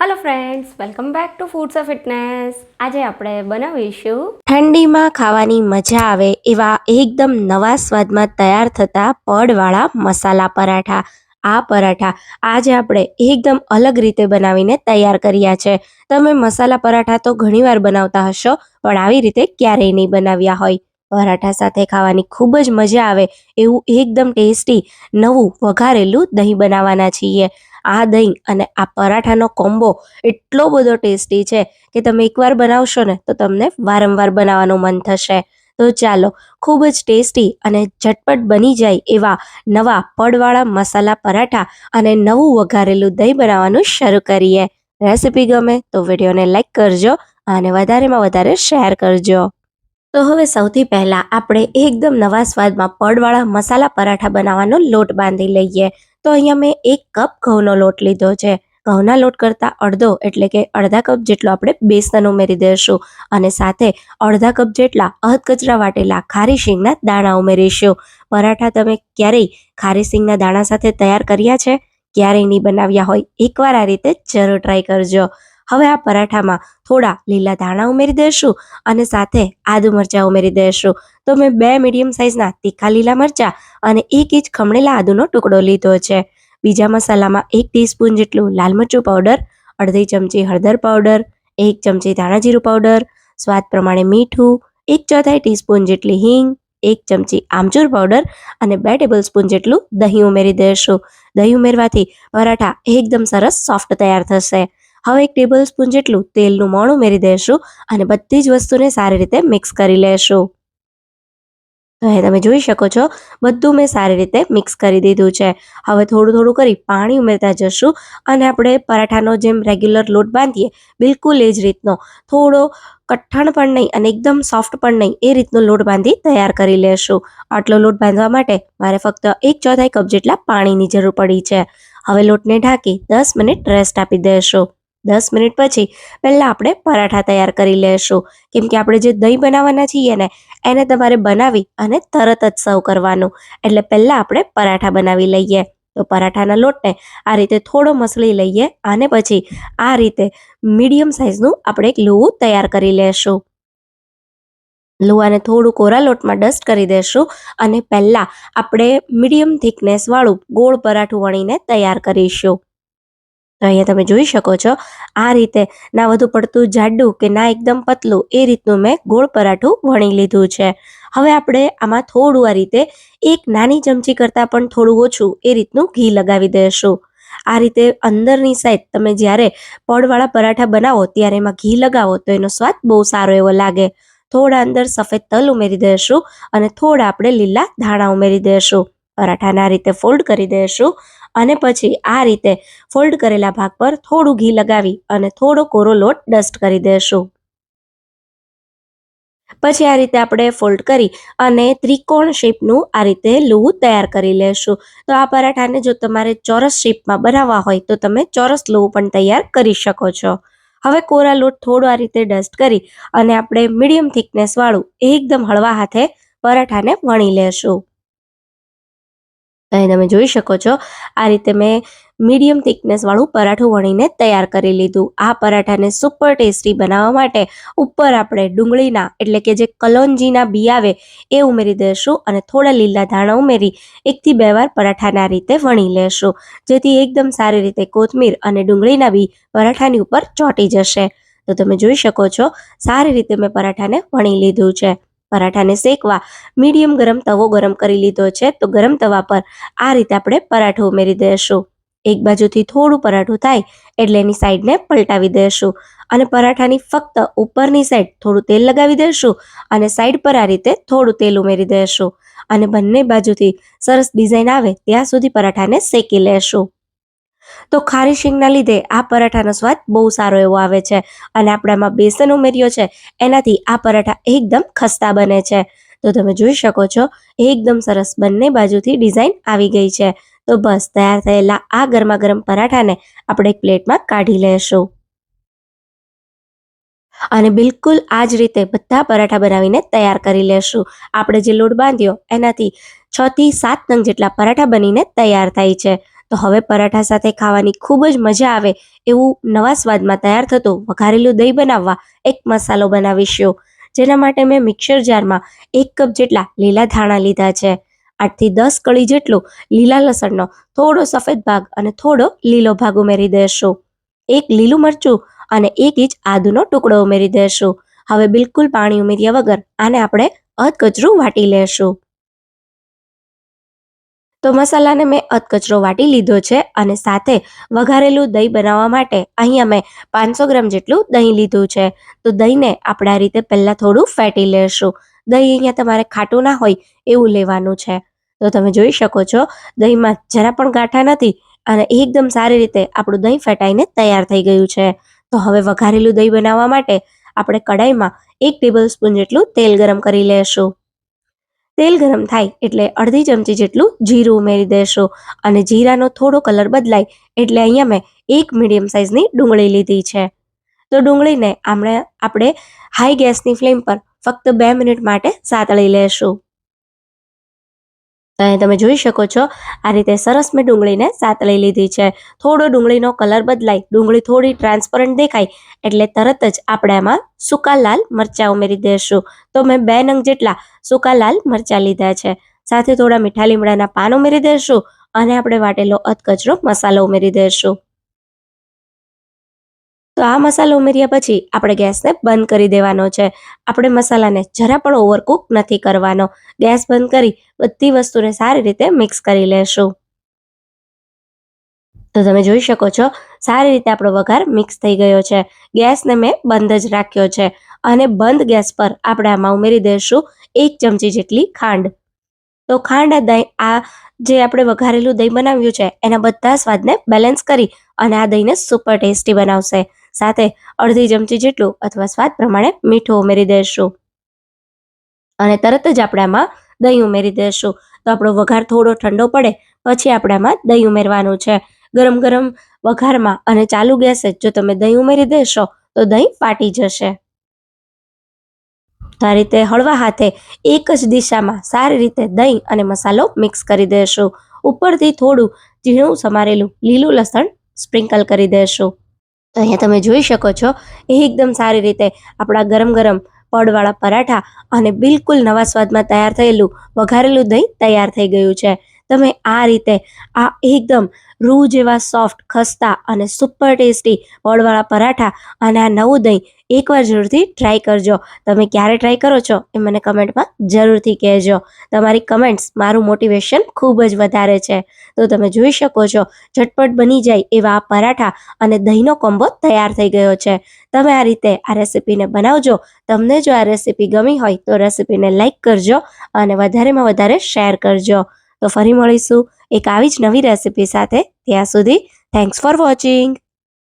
Hello friends welcome back to foods of fitness આજે આપણે બનાવીશું ઠંડીમાં ખાવાની મજા આવે એવા એકદમ નવા સ્વાદમાં તૈયાર થતા પડવાળા મસાલા પરાઠા. આ પરાઠા આજે આપણે એકદમ અલગ રીતે બનાવીને તૈયાર કર્યા છે. તમે મસાલા પરાઠા તો ઘણીવાર બનાવતા હશો, પણ આવી રીતે ક્યારેય નહીં બનાવ્યા હોય. પરાઠા સાથે ખાવાની ખૂબ જ મજા આવે એવું એકદમ ટેસ્ટી, નવું, વઘારેલું દહીં બનાવવાના છીએ. આ દહીં અને આ પરાઠાનો કોમ્બો એટલો બધો ટેસ્ટી છે કે તમે એકવાર બનાવશો ને તો તમને વારંવાર બનાવવાનું મન થશે. તો ચાલો, ખૂબ જ ટેસ્ટી અને ઝટપટ બની જાય એવા નવા પડવાળા મસાલા પરાઠા અને નવું વઘારેલું દહીં બનાવવાનું શરૂ કરીએ. રેસિપી ગમે તો વિડીયોને લાઇક કરજો અને વધારેમાં વધારે શેર કરજો. તો હવે સૌથી પહેલાં આપણે એકદમ નવા સ્વાદમાં પડવાળા મસાલા પરાઠા બનાવવાનો લોટ બાંધી લઈએ. તો અહીંયા મેં એક કપ ઘઉંનો લોટ લીધો છે. ઘઉંના લોટ કરતાં અડધો, એટલે કે અડધા કપ જેટલો આપણે બેસન ઉમેરી દઈશું અને સાથે અડધા કપ જેટલા અધકચરા વાટેલા ખારી શીંગના દાણા ઉમેરીશું. પરાઠા તમે ક્યારેય ખારી શીંગના દાણા સાથે તૈયાર કર્યા છે? ક્યારેય નહીં બનાવ્યા હોય? એકવાર આ રીતે જરૂર ટ્રાય કરજો. હવે આ પરાઠામાં થોડા લીલા ધાણા ઉમેરી દઈશું અને સાથે આદુ મરચાં ઉમેરી દઈશું. તો મેં બે મીડિયમ સાઇઝના તીખા લીલા મરચાં અને એક ઇંચ ખમણેલા આદુનો ટુકડો લીધો છે. બીજા મસાલામાં એક ટીસ્પૂન જેટલું લાલ મરચું પાવડર અડધી ચમચી હળદર પાવડર એક ચમચી ધાણા જીરું પાવડર સ્વાદ પ્રમાણે મીઠું, એક ચોથાઈ ટીસ્પૂન જેટલી હિંગ, એક ચમચી આમચૂર પાવડર અને બે ટેબલ સ્પૂન જેટલું દહીં ઉમેરી દેશું દહીં ઉમેરવાથી પરાઠા એકદમ સરસ સોફ્ટ તૈયાર થશે. હવે એક ટેબલ સ્પૂન જેટલું તેલનું મોણ ઉમેરી દઈશું અને બધી જ વસ્તુને સારી રીતે મિક્સ કરી લેશું. તો અહીં તમે જોઈ શકો છો, બધું મેં સારી રીતે મિક્સ કરી દીધું છે. હવે થોડું થોડું કરી પાણી ઉમેરતા જશું અને આપણે પરાઠાનો જેમ રેગ્યુલર લોટ બાંધીએ, બિલકુલ એ જ રીતનો. થોડો કઠણ પણ નહીં અને એકદમ સોફ્ટ પણ નહીં, એ રીતનો લોટ બાંધી તૈયાર કરી લેશું. આટલો લોટ બાંધવા માટે મારે ફક્ત એક ચોથાઈ કપ જેટલા પાણીની જરૂર પડી છે. હવે લોટને ઢાંકી દસ મિનિટ રેસ્ટ આપી દેશું. દસ મિનિટ પછી પહેલાં આપણે પરાઠા તૈયાર કરી લેશું. કેમ કે આપણે જે દહીં બનાવવાના છીએ ને, એને તમારે બનાવી અને તરત જ સર્વ કરવાનું. એટલે પહેલાં આપણે પરાઠા બનાવી લઈએ. તો પરાઠાના લોટને આ રીતે થોડો મસળી લઈએ અને પછી આ રીતે મીડિયમ સાઇઝનું આપણે એક લુવું તૈયાર કરી લેશું. લોહાને થોડું કોરા લોટમાં ડસ્ટ કરી દેશું અને પહેલાં આપણે મીડિયમ થિકનેસવાળું ગોળ પરાઠું વણીને તૈયાર કરીશું. તો અહીંયા તમે જોઈ શકો છો, આ રીતે ના વધુ પડતું જાડું કે ના એકદમ પતલું, એ રીતનું મેં ગોળ પરાઠું વણી લીધું છે. હવે આપણે આમાં થોડું આ રીતે, એક નાની ચમચી કરતાં પણ થોડું ઓછું એ રીતનું ઘી લગાવી દઈશું આ રીતે અંદરની સાઈડ તમે જ્યારે પડવાળા પરાઠા બનાવો, ત્યારે એમાં ઘી લગાવો તો એનો સ્વાદ બહુ સારો એવો લાગે. થોડા અંદર સફેદ તલ ઉમેરી દઈશું અને થોડા આપણે લીલા ધાણા ઉમેરી દઈશું પરાઠાને આ રીતે ફોલ્ડ કરી દઈશું અને પછી આ રીતે ફોલ્ડ કરેલા ભાગ પર થોડું ઘી લગાવી અને થોડો કોરો લોટ ડસ્ટ કરી દેશું. પછી આ રીતે આપણે ફોલ્ડ કરી અને ત્રિકોણ શેપનું આ રીતે લુવું તૈયાર કરી લેશું. તો આ પરાઠાને જો તમારે ચોરસ શેપમાં બનાવવા હોય તો તમે ચોરસ લુવું પણ તૈયાર કરી શકો છો. હવે કોરા લોટ થોડો આ રીતે ડસ્ટ કરી અને આપણે મીડિયમ થિકનેસવાળું એકદમ હળવા હાથે પરાઠાને વણી લેશું. અહીં તમે જોઈ શકો છો. આ રીતે મેં મીડિયમ થિકનેસવાળું પરાઠું વણીને તૈયાર કરી લીધું. આ પરાઠાને સુપર ટેસ્ટી બનાવવા માટે ઉપર આપણે ડુંગળીના એટલે કે જે કલોંજીના બી આવે એ ઉમેરી દઈશું અને થોડા લીલા ધાણા ઉમેરી એકથી બે વાર પરાઠાના રીતે વણી લેશું. જેથી એકદમ સારી રીતે કોથમીર અને ડુંગળીના બી પરાઠાની ઉપર ચોંટી જશે. તો તમે જોઈ શકો છો, સારી રીતે મેં પરાઠાને વણી લીધું છે. પરાઠાને શેકવા મીડિયમ ગરમ તવો ગરમ કરી લીધો છે, તો ગરમ તવા પર આ રીતે આપણે પરાઠું ઉમેરી દઈશું એક બાજુથી થોડું પરાઠું થાય એટલે એની સાઈડને પલટાવી દઈશું અને પરાઠાની ફક્ત ઉપરની સાઈડ થોડું તેલ લગાવી દઈશું અને સાઈડ પર આ રીતે થોડું તેલ ઉમેરી દઈશું અને બંને બાજુથી સરસ ડિઝાઇન આવે ત્યાં સુધી પરાઠાને શેકી લેશું. તો ખારી શીંગના લીધે આ પરાઠાનો સ્વાદ બહુ સારો એવો આવે છે અને આપણામાં બેસન ઉમેર્યો છે, એનાથી આ પરાઠા એકદમ ખસ્તા બને છે. તો તમે જોઈ શકો છો, એકદમ સરસ બંને બાજુથી ડિઝાઇન આવી ગઈ છે. તો બસ તૈયાર થયેલા આ ગરમા ગરમ પરાઠાને આપણે એક પ્લેટમાં કાઢી લેશું. અને બિલકુલ આ જ રીતે બધા પરાઠા બનાવીને તૈયાર કરી લેશું. આપણે જે લોટ બાંધ્યો, એનાથી છ થી સાત નંગ જેટલા પરાઠા બનીને તૈયાર થાય છે. તો હવે પરાઠા સાથે ખાવાની ખૂબ જ મજા આવે એવું નવા સ્વાદમાં તૈયાર થતું વઘારેલું દહીં બનાવવા એક મસાલો બનાવીશું. જેના માટે મેં મિક્સર જારમાં એક કપ જેટલા લીલા ધાણા લીધા છે. આઠથી દસ કળી જેટલું લીલા લસણનો થોડો સફેદ ભાગ અને થોડો લીલો ભાગ ઉમેરી દેશું. એક લીલું મરચું અને એક ઇંચ આદુનો ટુકડો ઉમેરી દેશું. હવે બિલકુલ પાણી ઉમેર્યા વગર આને આપણે અધકચરું વાટી લેશું. તો મસાલાને મેં અધકચરો વાટી લીધો છે અને સાથે વઘારેલું દહીં બનાવવા માટે અહીંયા મેં પાંચસો ગ્રામ જેટલું દહીં લીધું છે. તો દહીંને આપણે રીતે પહેલાં થોડું ફેટી લેશું. દહીં અહીંયા તમારે ખાટું ના હોય એવું લેવાનું છે. તો તમે જોઈ શકો છો, દહીંમાં જરા પણ ગાંઠા નથી અને એકદમ સારી રીતે આપણું દહીં ફેટાઈને તૈયાર થઈ ગયું છે. તો હવે વઘારેલું દહીં બનાવવા માટે આપણે કડાઈમાં એક ટેબલ સ્પૂન જેટલું તેલ ગરમ કરી લેશું. તેલ ગરમ થાય એટલે અડધી ચમચી જેટલું જીરું ઉમેરી દેશું અને જીરાનો થોડો કલર બદલાય એટલે અહીંયા મેં એક મીડિયમ સાઇઝની ડુંગળી લીધી છે. તો ડુંગળીને આપણે આપણે હાઈ ગેસની ફ્લેમ પર ફક્ત બે મિનિટ માટે સાતળી લેશું. તો અહીં તમે જોઈ શકો છો, આ રીતે સરસ મેં ડુંગળીને સાતળી લીધી છે. થોડો ડુંગળીનો કલર બદલાય, ડુંગળી થોડી ટ્રાન્સપરન્ટ દેખાય, એટલે તરત જ આપણે આમાં સૂકા લાલ મરચાં ઉમેરી દઈશું તો મેં બે નંગ જેટલા સૂકા લાલ મરચાં લીધા છે. સાથે થોડા મીઠા લીમડાના પાન ઉમેરી દઈશું અને આપણે વાટેલો અધકચરો મસાલો ઉમેરી દઈશું તો આ મસાલો ઉમેર્યા પછી આપણે ગેસને બંધ કરી દેવાનો છે. આપણે મસાલાને જરા પણ ઓવરકુક નથી કરવાનો. ગેસ બંધ કરી બધી વસ્તુને સારી રીતે મિક્સ કરી લેશું. તો તમે જોઈ શકો છો, સારી રીતે આપણો વઘાર મિક્સ થઈ ગયો છે. ગેસને મેં બંધ જ રાખ્યો છે અને બંધ ગેસ પર આપણે આમાં ઉમેરી દઈશું એક ચમચી જેટલી ખાંડ. તો ખાંડ દહીં, આ જે આપણે વઘારેલું દહીં બનાવ્યું છે, એના બધા સ્વાદને બેલેન્સ કરી અને આ દહીંને સુપર ટેસ્ટી બનાવશે. સાથે અડધી ચમચી જેટલું અથવા સ્વાદ પ્રમાણે મીઠું ઉમેરી દઈશું અને તરત જ આપણામાં દહીં ઉમેરી દઈશું તો આપણો વઘાર થોડો ઠંડો પડે, પછી આપણામાં દહીં ઉમેરવાનું છે. ગરમ ગરમ વઘારમાં અને ચાલુ ગેસે જો તમે દહીં ઉમેરી દેશો, તો દહીં ફાટી જશે. તો આ રીતે હળવા હાથે એક જ દિશામાં સારી રીતે દહીં અને મસાલો મિક્સ કરી દેશું. ઉપરથી થોડું ઝીણું સમારેલું લીલું લસણ સ્પ્રિંકલ કરી દેશું. અહીંયા તમે જોઈ શકો છો એકદમ સારી રીતે આપણા ગરમ ગરમ પડવાળા પરાઠા અને બિલકુલ નવા સ્વાદમાં તૈયાર થયેલું વઘારેલું દહીં તૈયાર થઈ ગયું છે. તમે આ રીતે આ એકદમ રૂ જેવા સોફ્ટ ખસ્તા અને સુપર ટેસ્ટી વળવાળા પરાઠા અને આ નવું દહીં એકવાર જરૂરથી ટ્રાય કરજો. તમે ક્યારે ટ્રાય કરો છો એ મને કમેન્ટમાં જરૂરથી કહેજો. તમારી કમેન્ટ્સ મારું મોટિવેશન ખૂબ જ વધારે છે. તો તમે જોઈ શકો છો, ઝટપટ બની જાય એવા આ પરાઠા અને દહીંનો કોમ્બો તૈયાર થઈ ગયો છે. તમે આ રીતે આ રેસીપીને બનાવજો. તમને જો આ રેસીપી ગમી હોય તો રેસીપીને લાઇક કરજો અને વધારેમાં વધારે શેર કરજો. તો ફરી મળીશું એક આવી જ નવી રેસીપી સાથે ત્યાં સુધી થેન્ક્સ ફોર વોચિંગ